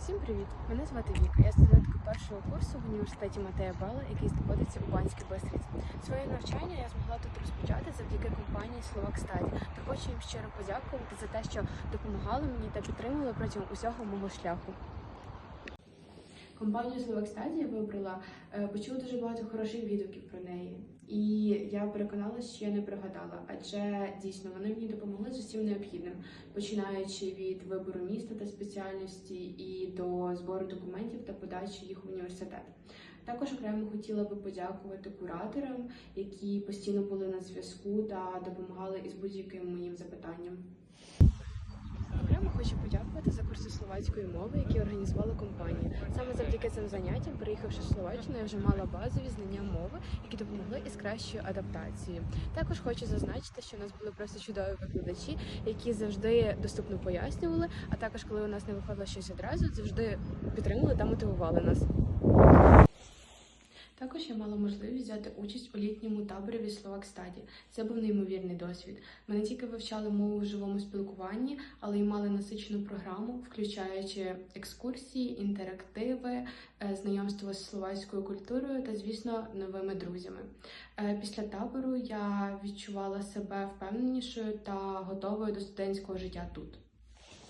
Всім привіт! Мене звати Віка. Я студентка першого курсу в університеті Матея Бала, який знаходиться у Банській Бистриці. Своє навчання я змогла тут розпочати завдяки компанії Словак Стаді. Та хочу їм щиро подякувати за те, що допомагали мені та підтримували протягом усього мого шляху. Компанію Словак Стаді я вибрала, е, почула дуже багато хороших відгуків про неї. Я переконалася, що я не пригадала, адже дійсно вони мені допомогли з усім необхідним, починаючи від вибору міста та спеціальності і до збору документів та подачі їх в університет. Також окремо хотіла би подякувати кураторам, які постійно були на зв'язку та допомагали із будь-яким моїм запитанням. Окремо хочу подякувати словацької мови, які організувала компанія. Саме завдяки цим заняттям, приїхавши в Словаччину, я вже мала базові знання мови, які допомогли із кращою адаптацією. Також хочу зазначити, що у нас були просто чудові викладачі, які завжди доступно пояснювали, а також, коли у нас не виходило щось одразу, завжди підтримували та мотивували нас. Також я мала можливість взяти участь у літньому таборі від Словак. Це був неймовірний досвід. Ми не тільки вивчали мову в живому спілкуванні, але й мали насичену програму, включаючи екскурсії, інтерактиви, е, знайомство з словацькою культурою та, звісно, новими друзями. Е, Після табору я відчувала себе впевненішою та готовою до студентського життя тут.